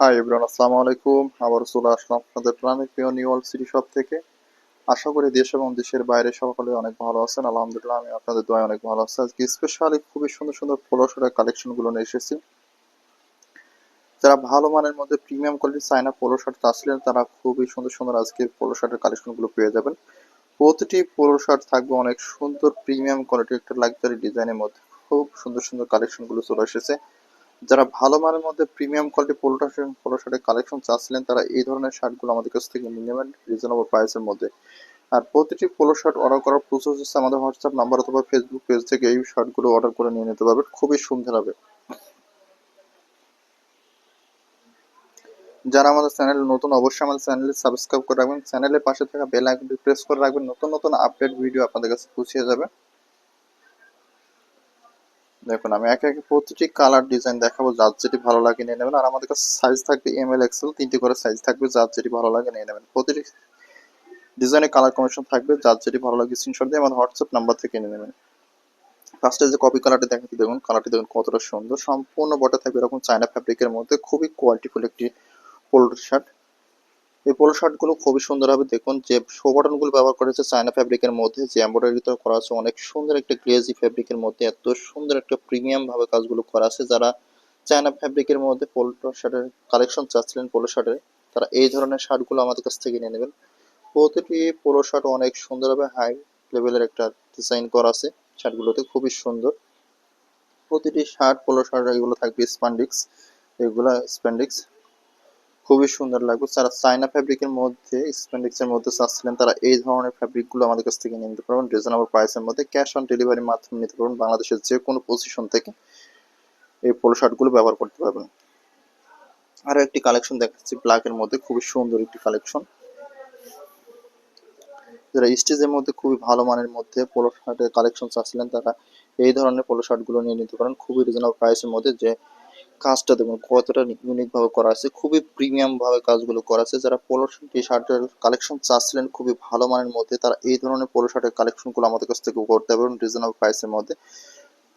Hi everyone আসসালামু আলাইকুম। আবার চলে আসলাম আপনাদের প্রিয় নিউ ওয়ার্ল্ড সিটি শপ থেকে। আশা করি দেশ এবং দেশের বাইরে সকলে অনেক ভালো আছেন। আলহামদুলিল্লাহ, আমি আপনাদের অনেক ভালো আজকে স্পেশালি খুবই সুন্দর সুন্দর কালেকশনগুলো নিয়ে এসেছি। যারা ভালো মানের মধ্যে প্রিমিয়াম কোয়ালিটির চায়না পোলো শার্ট চাচ্ছিলেন, তারা খুবই সুন্দর সুন্দর আজকে পোলো শার্টের কালেকশনগুলো পেয়ে যাবেন। প্রতিটি পোলো শার্ট থাকবে অনেক সুন্দর প্রিমিয়াম কোয়ালিটির একটা লাক্সারি ডিজাইনের মধ্যে খুব সুন্দর সুন্দর কালেকশনগুলো চলে এসেছে। যারা ভালো মানের মধ্যে premium quality polo shirt polo শার্টের কালেকশন চাচ্ছিলেন, তারা এই ধরনের শার্টগুলো আমাদের কাছ থেকে নিয়ে নেবেন রিজনেবল প্রাইসের মধ্যে। আর প্রতিটি পোলো শার্ট অর্ডার করার প্রসেস হচ্ছে আমাদের হোয়াটসঅ্যাপ নাম্বার অথবা ফেসবুক পেজ থেকে এই শার্টগুলো অর্ডার করে নিয়ে নিতে পারবেন। খুবই সুন্দর হবে। যারা আমাদের চ্যানেল নতুন, অবশ্যই আমাদের চ্যানেলে সাবস্ক্রাইব করে রাখবেন। চ্যানেলের পাশে থাকা বেল আইকনটি প্রেস করে রাখবেন। নতুন নতুন আপডেট ভিডিও আপনাদের কাছে পৌঁছে যাবে। দেখুন, আমি একে একে প্রতিটি কালার ডিজাইন দেখাবো, যার যেটি ভালো লাগে নিয়ে নেবেন। আর আমাদের কাছে সাইজ থাকবে এম এল এক্সেল তিনটি করে সাইজ থাকবে, যার যেটি ভালো লাগে নিয়ে নেবেন। প্রতিটি ডিজাইনের কালার কমিশন থাকবে, যার যেটি ভালো লাগে স্ক্রিনশট দিয়ে আমাদের হোয়াটসঅ্যাপ নাম্বার থেকে নিয়ে নেবেন। ফার্স্টে যে কপি কালারটি দেখাচ্ছি, দেখুন কালারটি দেখুন কতটা সুন্দর। সম্পূর্ণ বটে থাকবে এরকম চায়না ফ্যাব্রিকের মধ্যে। খুবই কোয়ালিটিফুল একটি পোলো শার্ট এই পোলো শার্টগুলো খুবই সুন্দর হবে। দেখুন যে শো বাটনগুলো ব্যবহার করেছে চায়না ফ্যাব্রিকের মধ্যে, যে এমব্রয়ডারিতে করা আছে অনেক সুন্দর একটা গ্লেজি ফ্যাব্রিকের মধ্যে, এত সুন্দর একটা প্রিমিয়াম ভাবে কাজগুলো করা আছে। যারা চায়না ফ্যাব্রিকের মধ্যে পোলো শার্টের কালেকশন চাচ্ছিলেন পোলো শার্টের তারা এই ধরনের শার্টগুলো আমাদের কাছ থেকে নিয়ে নেবেন। প্রতিটি পোলো শার্ট অনেক সুন্দর হবে হাই লেভেলের একটা ডিজাইন করা আছে শার্টগুলোতে খুবই সুন্দর। প্রতিটি শার্ট পোলো শার্ট এগুলো থাকবে স্পান্ডিক্স এগুলো স্প্যান্ডিক্স খুবই সুন্দর লাগবে। যারা চায়না ফ্যাব্রিকের মধ্যে স্প্যান্ডিক্সের মধ্যে চাচ্ছিলেন, তারা এই ধরনের ফ্যাব্রিকগুলো আমাদের কাছ থেকে নিতে পারবেন। রিজনেবল প্রাইসের মধ্যে ক্যাশ অন ডেলিভারির মাধ্যমে নিতে পারবেন। বাংলাদেশের যে কোনো পজিশন থেকে এই পোলো শার্টগুলো ব্যবহার করতে পারবেন। আরও একটি কালেকশন দেখাচ্ছি ব্ল্যাকের মধ্যে। খুবই সুন্দর একটি কালেকশন যারা স্টেজের মধ্যে খুবই ভালো মানের মধ্যে পোলো শার্টের কালেকশন চাচ্ছিলেন, তারা এই ধরনের পোলো শার্টগুলো নিয়ে নিতে পারেন। খুবই রিজনেবল প্রাইসের মধ্যে যে কাজটা দেখুন, কতটা ইউনিক ভাবে করা আছে, খুবই প্রিমিয়াম ভাবে কাজগুলো করা আছে। যারা পোলো টি শার্টের কালেকশন চাচ্ছিলেন, খুবই ভালো মানের মধ্যে, তারা এই ধরনের পোলো শার্টের কালেকশনগুলো আমাদের কাছ থেকে করতে পারবেন রিজনেবল প্রাইসের মধ্যে।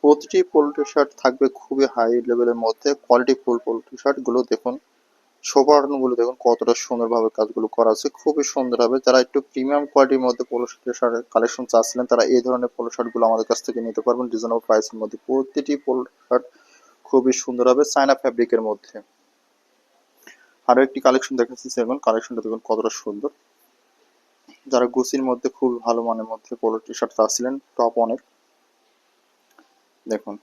প্রতিটি পোলো টি শার্ট থাকবে খুবই হাই লেভেলের মধ্যে কোয়ালিটি ফুল পোলো টি শার্টগুলো দেখুনগুলো দেখুন, কতটা সুন্দরভাবে কাজগুলো করা আছে, খুবই সুন্দর হবে। যারা একটু প্রিমিয়াম কোয়ালিটির মধ্যে পোলো শার্টের কালেকশন চাচ্ছিলেন, তারা এই ধরনের পোলো শার্টগুলো আমাদের কাছ থেকে নিতে পারবেন রিজনেবল প্রাইসের মধ্যে। প্রতিটি পোলো শার্ট খুবই সুন্দর হবে চায়না ফ্যাব্রিকের মধ্যে। আরও একটি কালেকশন দেখাচ্ছি এখন কালেকশনটা দেখুন কতটা সুন্দর। যারা গুচির মধ্যে খুব ভালো মানের মধ্যে পোলো টি শার্ট চাচ্ছিলেন টপ অনেক দেখুন,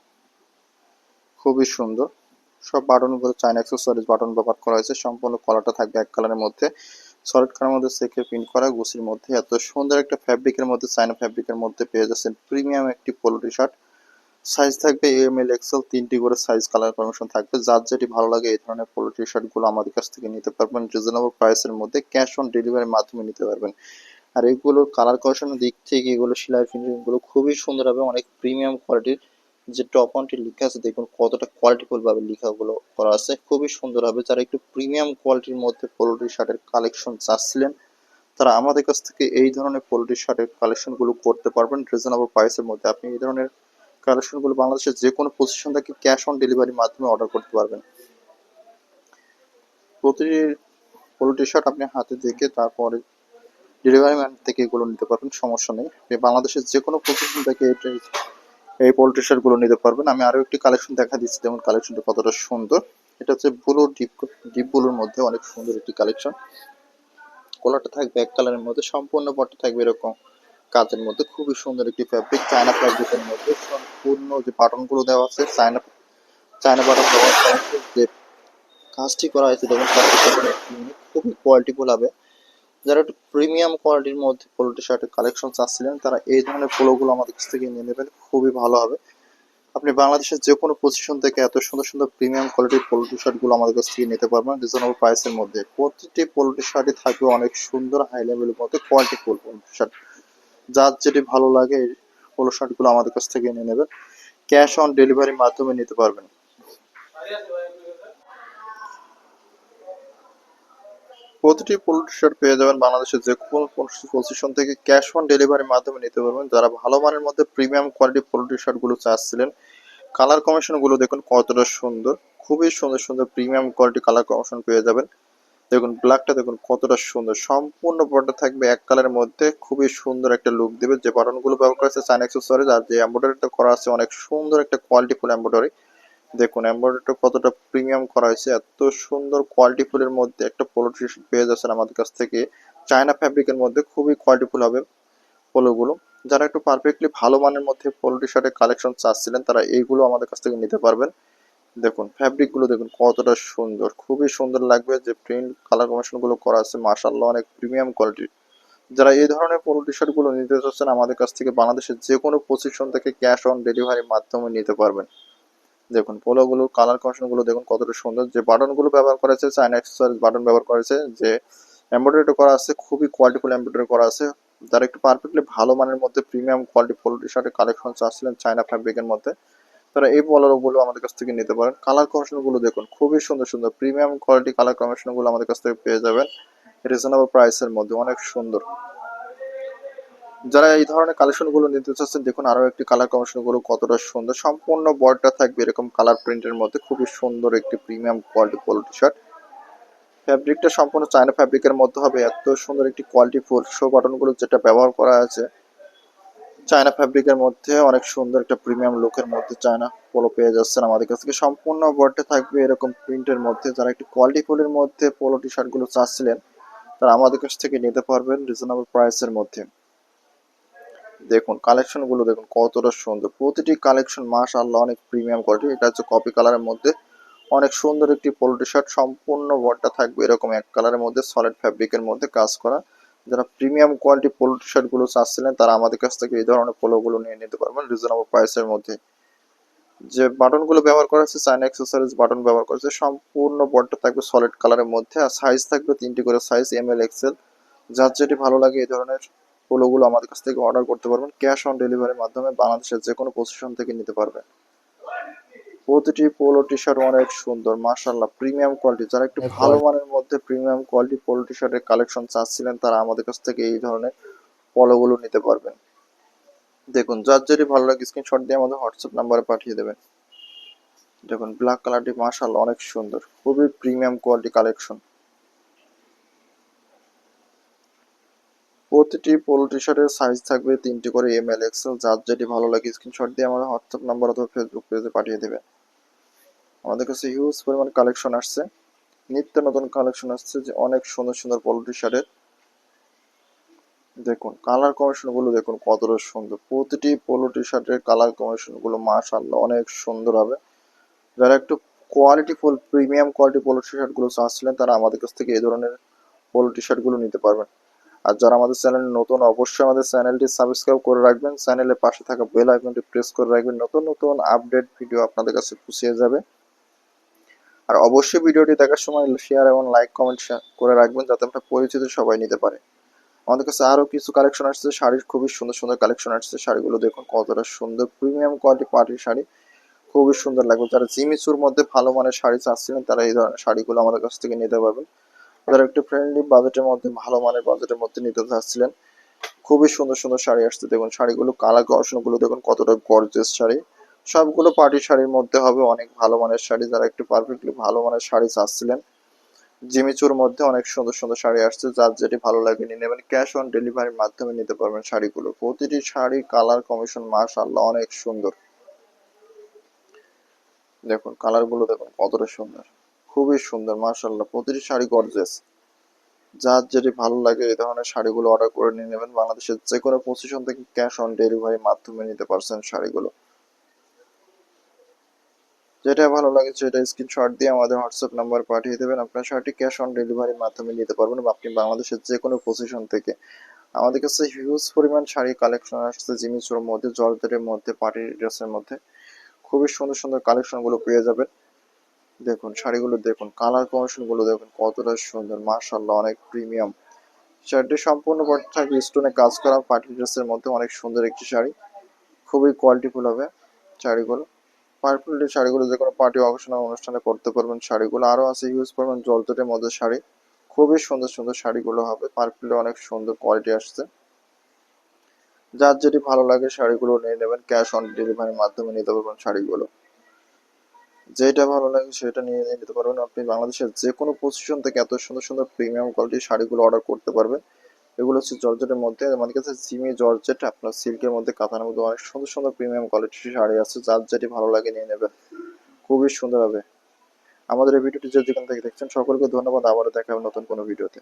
খুবই সুন্দর। সব বাটনগুলো চাইনা অ্যাক্সেসরিজ বাটন ব্যবহার করা হয়েছে। সম্পূর্ণ কলারটা থাকবে এক কালারের মধ্যে। সলিড কালার মধ্যে সেকে প্রিন্ট করা গুচির মধ্যে। এত সুন্দর একটা ফ্যাব্রিকের মধ্যে চায়না ফ্যাব্রিকের মধ্যে পেয়ে যাচ্ছেন। প্রিমিয়াম একটি পোলো টি শার্ট সাইজ থাকবে এম এল এক্সেল তিনটি করে সাইজ কালার পারমিশন থাকবে। যার যেটি ভালো লাগে এই ধরনের পোলো টি শার্টগুলো আমাদের কাছ থেকে নিতে পারবেন। রিজনেবল প্রাইসের মধ্যে ক্যাশ অন ডেলিভারির মাধ্যমে নিতে পারবেন। আর এগুলোর কালার করেশনের দিক থেকে এগুলো সেলাই ফিনিশিংগুলো খুবই সুন্দর হবে। অনেক প্রিমিয়াম কোয়ালিটির যে টপ ওয়ানটি লেখা আছে, দেখুন কতটা কোয়ালিটিফুল ভাবে লেখাগুলো করা আছে। খুবই সুন্দর হবে। যারা একটু প্রিমিয়াম কোয়ালিটির মধ্যে পোলো টি শার্টের কালেকশন চাচ্ছিলেন, তারা আমাদের কাছ থেকে এই ধরনের পোলো টি শার্টের কালেকশনগুলো করতে পারবেন। রিজনেবল প্রাইসের মধ্যে আপনি এই ধরনের কালেকশনগুলো বাংলাদেশের যে কোনো পজিশন থেকে ক্যাশ অন ডেলিভারির মাধ্যমে অর্ডার করতে পারবেন। প্রতিটি পোলো টি শার্ট আপনি হাতে দেখে তারপরে ডেলিভারি ম্যান থেকে এগুলো নিতে পারবেন, সমস্যা নেই। বাংলাদেশের যে কোনো পজিশন থেকে এই পোলো টি শার্টগুলো নিতে পারবেন। আমি আরও একটি কালেকশন দেখা দিচ্ছি যেমন কালেকশনটা কতটা সুন্দর। এটা হচ্ছে ব্লু ডিপ ডিপ ব্লুর মধ্যে অনেক সুন্দর একটি কালেকশন কলারটা থাকবে এক কালারের মধ্যে, সম্পূর্ণ পটটা থাকবে এরকম। কাজের মধ্যে, খুবই সুন্দর একটি ফ্যাব্রিক চায়না ফ্যাব্রিকের মধ্যে। সম্পূর্ণ যে বাটনগুলো দেওয়া আছে চায়না চায়না বাটন দেওয়া যে কাজটি করা হয়েছে, দেখুন খুবই কোয়ালিটিফুল হবে। যারা একটু প্রিমিয়াম কোয়ালিটির মধ্যে পোলো টি শার্টের কালেকশন চাচ্ছিলেন তারা এই ধরনের পোলোগুলো আমাদের কাছ থেকে নিয়ে নেবেন। খুবই ভালো হবে। আপনি বাংলাদেশের যে কোনো পজিশন থেকে এত সুন্দর সুন্দর প্রিমিয়াম কোয়ালিটির পোলো টি শার্টগুলো আমাদের কাছ থেকে নিতে পারবেন রিজনেবল প্রাইসের মধ্যে। প্রতিটি পোলো টি শার্টই থাকবে অনেক সুন্দর হাই লেভেলের মধ্যে কোয়ালিটি পোলো শার্ট যার যেটি ভালো লাগে শার্টগুলো আমাদের কাছ থেকে নিয়ে নেবেন ক্যাশ অন ডেলিভারির মাধ্যমে নিতে পারবেন। প্রতিটি পোলো শার্ট পেয়ে যাবেন বাংলাদেশের যে কোনো পজিশন থেকে ক্যাশ অন ডেলিভারির মাধ্যমে নিতে পারবেন। যারা ভালো মানের মধ্যে প্রিমিয়াম কোয়ালিটি পোলো টি শার্টগুলো চাচ্ছিলেন কালার কমিশনগুলো দেখুন কতটা সুন্দর। খুবই সুন্দর সুন্দর প্রিমিয়াম কোয়ালিটি কালার কমিশন পেয়ে যাবেন। দেখুন ব্ল্যাকটা দেখুন কতটা সুন্দর। সম্পূর্ণ বডিটা থাকবে এক কালারের মধ্যে। খুবই সুন্দর একটা লুক দেবে। যে বাটনগুলো ব্যবহার করা আছে চাইন অ্যাক্সেসরিজ আর যে এম্ব্রয়ডারিটা করা আছে, অনেক সুন্দর একটা কোয়ালিটিফুল এম্ব্রয়ডারি দেখুন এম্ব্রয়ডারিটা কতটা প্রিমিয়াম করা হয়েছে। এত সুন্দর কোয়ালিটিফুলের মধ্যে একটা পোলো টি শার্ট পেয়ে যাচ্ছেন আমাদের কাছ থেকে। চায়না ফ্যাব্রিকের মধ্যে খুবই কোয়ালিটিফুল হবে পোলোগুলো যারা একটু পারফেক্টলি ভালো মানের মধ্যে পোলো টি শার্টের কালেকশন চাচ্ছিলেন, তারা এইগুলো আমাদের কাছ থেকে নিতে পারবেন। দেখুন ফ্যাব্রিকগুলো দেখুন, কতটা সুন্দর, খুবই সুন্দর লাগবে যে প্রিন্ট কালার কম্বিনেশনগুলো করা আছে। মার্শাল্লাহ অনেক প্রিমিয়াম কোয়ালিটির যারা এই ধরনের পোলো টি শার্টগুলো নিতে চাচ্ছেন, আমাদের কাছ থেকে বাংলাদেশের যে কোনো পজিশন থেকে ক্যাশ অন ডেলিভারির মাধ্যমে নিতে পারবেন। দেখুন পোলো গুলো কালার কম্বিনেশনগুলো দেখুন, কতটা সুন্দর। যে বাটনগুলো ব্যবহার করেছে চাইনা অ্যাক্সেসরিজ বাটন ব্যবহার করেছে যে এমব্রয়ডারি করা আছে, খুবই কোয়ালিটিফুল এমব্রয়ডারি করা আছে। যারা একটু পারফেক্টলি ভালো মানের মধ্যে প্রিমিয়াম কোয়ালিটি পোলো টি শার্টের কালেকশন চাচ্ছিলেন চাইনা ফ্যাব্রিকের মধ্যে তারা এই গুলো আমাদের কাছ থেকে নিতে পারেন। কালার কমিশনগুলো দেখুন, খুবই সুন্দর সুন্দর প্রিমিয়াম কোয়ালিটি কালার কমিশনগুলো আমাদের কাছ থেকে পেয়ে যাবেন। রিজনেবল প্রাইসের মধ্যে, অনেক সুন্দর। যারা এই ধরনের কালেকশনগুলো নিতে চাচ্ছেন, দেখুন আরও একটি কালার কমিশনগুলো কতটা সুন্দর। সম্পূর্ণ বডিটা থাকবে এরকম কালার প্রিন্টের মধ্যে, খুবই সুন্দর একটি premium quality polo T shirt ফ্যাব্রিকটা সম্পূর্ণ চায়না ফ্যাব্রিকের মধ্যে হবে, এত সুন্দর একটি কোয়ালিটি ফুল শো বাটনগুলো যেটা ব্যবহার করা আছে। চায়না ফ্যাব্রিকের মধ্যে অনেক সুন্দর একটা প্রিমিয়াম লুকের মধ্যে চায়না পোলো পেয়ে যাচ্ছেন আমাদের কাছ থেকে। সম্পূর্ণ বডিটা থাকবে এরকম প্রিন্টের মধ্যে। যারা একটু কোয়ালিটি ফুলের মধ্যে পোলো টি শার্টগুলো চাচ্ছিলেন, তারা আমাদের কাছ থেকে নিতে পারবেন রিজনেবল প্রাইসের মধ্যে। দেখুন কালেকশনগুলো দেখুন, কতটা সুন্দর। প্রতিটি কালেকশন মাশাআল্লাহ, অনেক প্রিমিয়াম কোয়ালিটি এটা হচ্ছে কপি কালারের মধ্যে। অনেক সুন্দর একটি পোলো টি শার্ট সম্পূর্ণ বডিটা থাকবে এরকম এক কালারের মধ্যে সলিড ফ্যাব্রিকের মধ্যে কাজ করা। যারা প্রিমিয়াম কোয়ালিটি পোলো টি শার্টগুলো চাচ্ছিলেন, তারা আমাদের কাছ থেকে এই ধরনের পোলো গুলো নিয়ে নিতে পারবেন রিজনেবল প্রাইসের মধ্যে। যে বাটনগুলো ব্যবহার করা হচ্ছে চাইনা অ্যাক্সেসরিজ বাটন ব্যবহার করেছে সম্পূর্ণ বডিটা থাকবে সলিড কালারের মধ্যে আর সাইজ থাকবে তিনটি করে সাইজ এম এল এক্সেল যার যেটি ভালো লাগে এই ধরনের পোলোগুলো আমাদের কাছ থেকে অর্ডার করতে পারবেন ক্যাশ অন ডেলিভারির মাধ্যমে বাংলাদেশের যে কোনো পজিশন থেকে নিতে পারবেন। প্রতিটি পোলো টি শার্ট অনেক সুন্দর মার্শাল্লাহ প্রিমিয়াম কোয়ালিটি যারা একটু ভালো মানের মধ্যে প্রিমিয়াম কোয়ালিটি পোলো টি শার্টের কালেকশন চাচ্ছিলেন তারা আমাদের কাছ থেকে এই ধরনের পলোগুলো নিতে পারবেন। দেখুন যার যেটি ভালো লাগে স্ক্রিনশট দিয়ে আমাদের হোয়াটসঅ্যাপ নাম্বারে পাঠিয়ে দেবেন। দেখুন ব্ল্যাক কালারটি মার্শাল অনেক সুন্দর খুবই প্রিমিয়াম কোয়ালিটি কালেকশন প্রতিটি পোলো টি শার্টের সাইজ থাকবে তিনটি করে এম এল এক্সেল যার যেটি ভালো লাগে স্ক্রিনশট দিয়ে আমাদের হোয়াটসঅ্যাপ নাম্বার অথবা ফেসবুক পেজে পাঠিয়ে দেবে আমাদের কাছে হিউজ পরিমাণ কালেকশন আসছে। নিত্য নতুন কালেকশন আসছে যে অনেক সুন্দর সুন্দর পোলো টি শার্টের দেখুন কালার কমিশনগুলো দেখুন কতটা সুন্দর। প্রতিটি পোলো টি শার্টের কালার কমিশনগুলো মাশাআল্লাহ অনেক সুন্দর হবে। যারা একটু quality full premium quality polo T শার্টগুলো চাচ্ছিলেন, তারা আমাদের কাছ থেকে এই ধরনের পোলো টি শার্টগুলো নিতে পারবেন। আর যারা আমাদের চ্যানেল নতুন, অবশ্যই আমাদের চ্যানেলটি সাবস্ক্রাইব করে রাখবেন। চ্যানেলের পাশে থাকা বেল আইকনটি প্রেস করে রাখবেন। নতুন নতুন আপডেট ভিডিও আপনাদের কাছে পৌঁছে যাবে। আর অবশ্যই ভিডিওটি দেখার সময় শেয়ার এবং লাইক কমেন্ট করে রাখবেন যাতে আমরা পরিচিত সবাই নিতে পারে। আমাদের কাছে আরও কিছু কালেকশন আসছে। শাড়ির খুবই সুন্দর সুন্দর কালেকশন আসছে। শাড়িগুলো দেখুন কতটা সুন্দর প্রিমিয়াম কোয়ালিটি পার্টির শাড়ি। খুবই সুন্দর লাগবে। যারা জিমিচুর মধ্যে ভালো মানের শাড়ি চাচ্ছিলেন, তারা এই ধরনের শাড়িগুলো আমাদের কাছ থেকে নিতে পারবেন। যারা একটু ফ্রেন্ডলি বাজেটের মধ্যে, ভালো মানের বাজেটের মধ্যে নিতে চাচ্ছিলেন। খুবই সুন্দর সুন্দর শাড়ি আসছে। দেখুন, শাড়িগুলো কালারগুলো দেখুন, কতটা গর্জেস শাড়ি। সবগুলো পার্টি শাড়ির মধ্যে হবে। অনেক ভালো মানের শাড়ি, যারা একটু পারফেক্টলি ভালো মানের শাড়ি চাচ্ছিলেন। জিমিচুর মধ্যে অনেক সুন্দর সুন্দর শাড়ি আসছে। যার যেটি ভালো লাগে নিয়ে নেবেন ক্যাশ অন ডেলিভারির মাধ্যমে নিতে পারবেন শাড়িগুলো। প্রতিটি শাড়ি কালার কমিশন মাশাআল্লাহ, অনেক সুন্দর। দেখুন কালারগুলো দেখুন, কতটা সুন্দর। খুবই সুন্দর, মাশাআল্লাহ। প্রতিটি শাড়ি গর্জেস যার যেটি ভালো লাগে এই ধরনের শাড়িগুলো অর্ডার করে নিয়ে নেবেন। বাংলাদেশের যে কোনো পজিশন থেকে ক্যাশ অন ডেলিভারির মাধ্যমে নিতে পারছেন শাড়িগুলো। যেটা ভালো লাগে সেটা স্ক্রিনশট দিয়ে আমাদের হোয়াটসঅ্যাপ নাম্বার পাঠিয়ে দেবেন। আপনার শার্টটি ক্যাশ অন ডেলিভারির মাধ্যমে নিতে পারবেন বা আপনি বাংলাদেশের যে কোনো পজিশন থেকে। আমাদের কাছে হিউজ পরিমাণ শাড়ি কালেকশন আসছে জিমিচুর মধ্যে, জর্জেটের মধ্যে, পার্টি ড্রেসের মধ্যে। খুবই সুন্দর সুন্দর কালেকশনগুলো পেয়ে যাবেন। দেখুন, শাড়িগুলো দেখুন কালারগুলো দেখুন, কতটা সুন্দর মার্শাল্লাহ অনেক প্রিমিয়াম শাড়িটি সম্পূর্ণ বডি থাকবে স্টোনে কাজ করা পার্টি ড্রেসের মধ্যে অনেক সুন্দর একটি শাড়ি। খুবই কোয়ালিটিফুল হবে শাড়িগুলো। পার্পল শাড়িগুলো যে কোনো পার্টি অকেশনাল অনুষ্ঠানে করতে পারবেন শাড়িগুলো। আরও আছে ইউজ করবেন জলতটের মধ্যে শাড়ি। খুবই সুন্দর সুন্দর শাড়িগুলো হবে। পার্পলে অনেক সুন্দর কোয়ালিটি আসছে। যার যেটি ভালো লাগে শাড়িগুলো নিয়ে নেবেন ক্যাশ অন ডেলিভারির মাধ্যমে নিতে পারবেন শাড়িগুলো। যেটা ভালো লাগে সেটা নিয়ে নিতে পারবেন। আপনি বাংলাদেশের যে কোনো পজিশন থেকে এত সুন্দর সুন্দর প্রিমিয়াম কোয়ালিটির শাড়িগুলো অর্ডার করতে পারবেন। এগুলো হচ্ছে জর্জেটের মধ্যে আমাদের কাছে জিমি জর্জেট, আপনার সিল্কের মধ্যে কাতানের মধ্যে অনেক সুন্দর সুন্দর প্রিমিয়াম কোয়ালিটির শাড়ি আছে। যার যেটি ভালো লাগে নিয়ে নেবে খুবই সুন্দর হবে। আমাদের এই ভিডিওটি যে যেখান থেকে দেখছেন, সকলকে ধন্যবাদ। আবারও দেখা হবে নতুন কোনো ভিডিওতে।